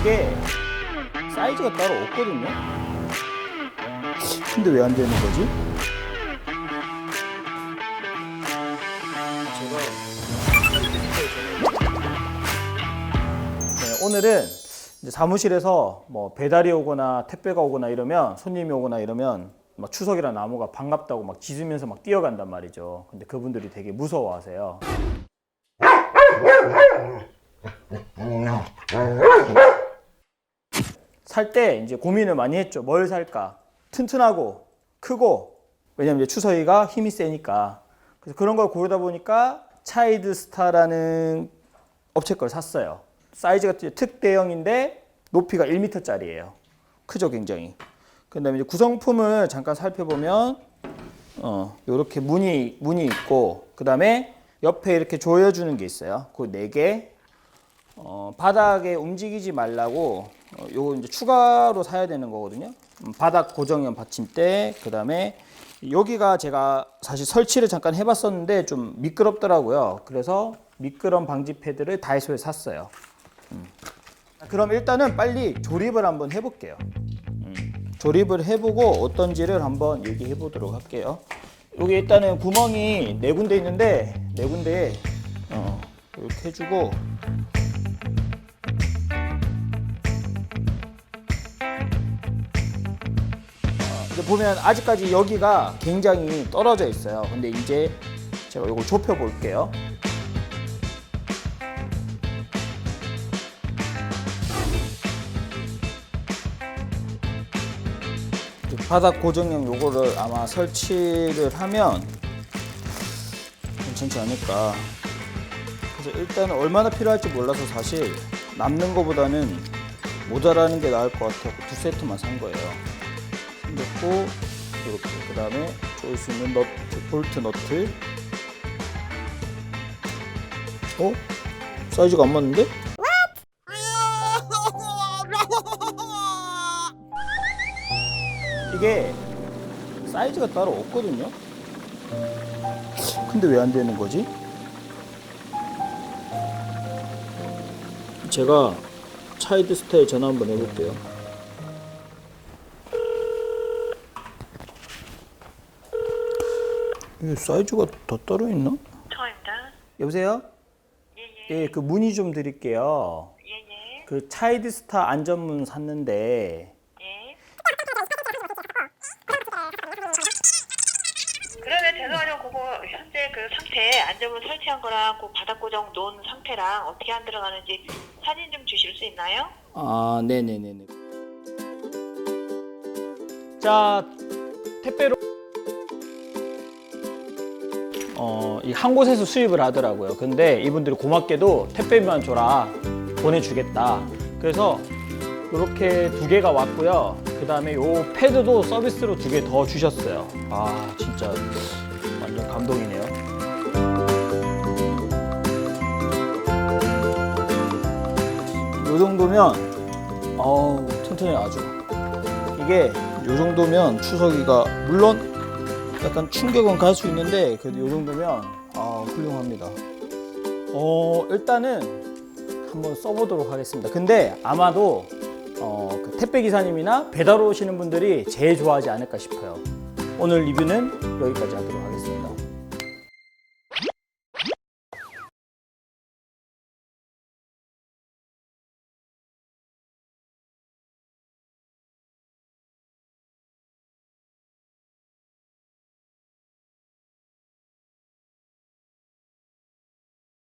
이게 사이즈가 따로 없거든요. 근데 왜 안 되는 거지? 네, 오늘은 이제 사무실에서 뭐 배달이 오거나 택배가 오거나 이러면 손님이 오거나 이러면 막 추석이라 나무가 반갑다고 막 짖으면서 막 뛰어간단 말이죠. 근데 그분들이 되게 무서워하세요. 살 때 이제 고민을 많이 했죠. 뭘 살까? 튼튼하고 크고 왜냐면 이제 추석이가 힘이 세니까 그래서 그런 걸 고르다 보니까 차이드 스타라는 업체 걸 샀어요. 사이즈가 특대형인데 높이가 1m짜리예요. 크죠, 굉장히. 그다음에 이제 구성품을 잠깐 살펴보면 어, 요렇게 문이 문이 있고 그다음에 옆에 이렇게 조여주는 게 있어요. 그 네 개. 어, 바닥에 움직이지 말라고 어, 요거 이제 추가로 사야 되는 거거든요. 음, 바닥 고정형 받침대, 그 다음에 여기가 제가 사실 설치를 잠깐 해봤었는데 좀 미끄럽더라고요. 그래서 미끄럼 방지 패드를 다이소에 샀어요. 음. 그럼 일단은 빨리 조립을 한번 해볼게요. 음, 조립을 해보고 어떤지를 한번 얘기해 보도록 할게요. 여기 일단은 구멍이 네 군데 있는데 네 군데에 어, 이렇게 해주고 보면 아직까지 여기가 굉장히 떨어져 있어요. 근데 이제 제가 이걸 좁혀 볼게요. 이 바닥 고정형 요거를 아마 설치를 하면 괜찮지 않을까. 그래서 일단은 얼마나 필요할지 몰라서 사실 남는 거보다는 모자라는 게 나을 것 같아서 두 세트만 산 거예요. 생겼고 이렇게 그 다음에 조일 수 있는 너트 볼트 너트 어? 사이즈가 안 맞는데? 이게 사이즈가 따로 없거든요 근데 왜 안 되는 거지? 제가 차이드 스타일 전화 한번 해볼게요 이게 사이즈가 더 따로 있나? 처입니다. 여보세요? 예예. 예, 그 문의 좀 드릴게요. 예예. 그 차이드 스타 안전문 샀는데 예. 그러면 죄송하지만 그거 현재 그 상태 안전문 설치한 거랑 그 바닥 고정 놓은 상태랑 어떻게 안 들어가는지 사진 좀 주실 수 있나요? 아, 네네네네. 자, 택배로 어, 이한 곳에서 수입을 하더라고요. 근데 이분들이 고맙게도 택배비만 줘라 보내주겠다. 그래서 이렇게 두 개가 왔고요. 그 다음에 요 패드도 서비스로 두 개 더 주셨어요. 아, 진짜 완전 감동이네요. 요 정도면 어우 튼튼해 아주 이게 요 정도면 추석이가 물론 약간 충격은 갈 수 있는데 그래도 요 정도면 아 훌륭합니다. 어 일단은 한번 써보도록 하겠습니다. 근데 아마도 어, 그 택배 기사님이나 배달 오시는 분들이 제일 좋아하지 않을까 싶어요. 오늘 리뷰는 여기까지 하도록 하겠습니다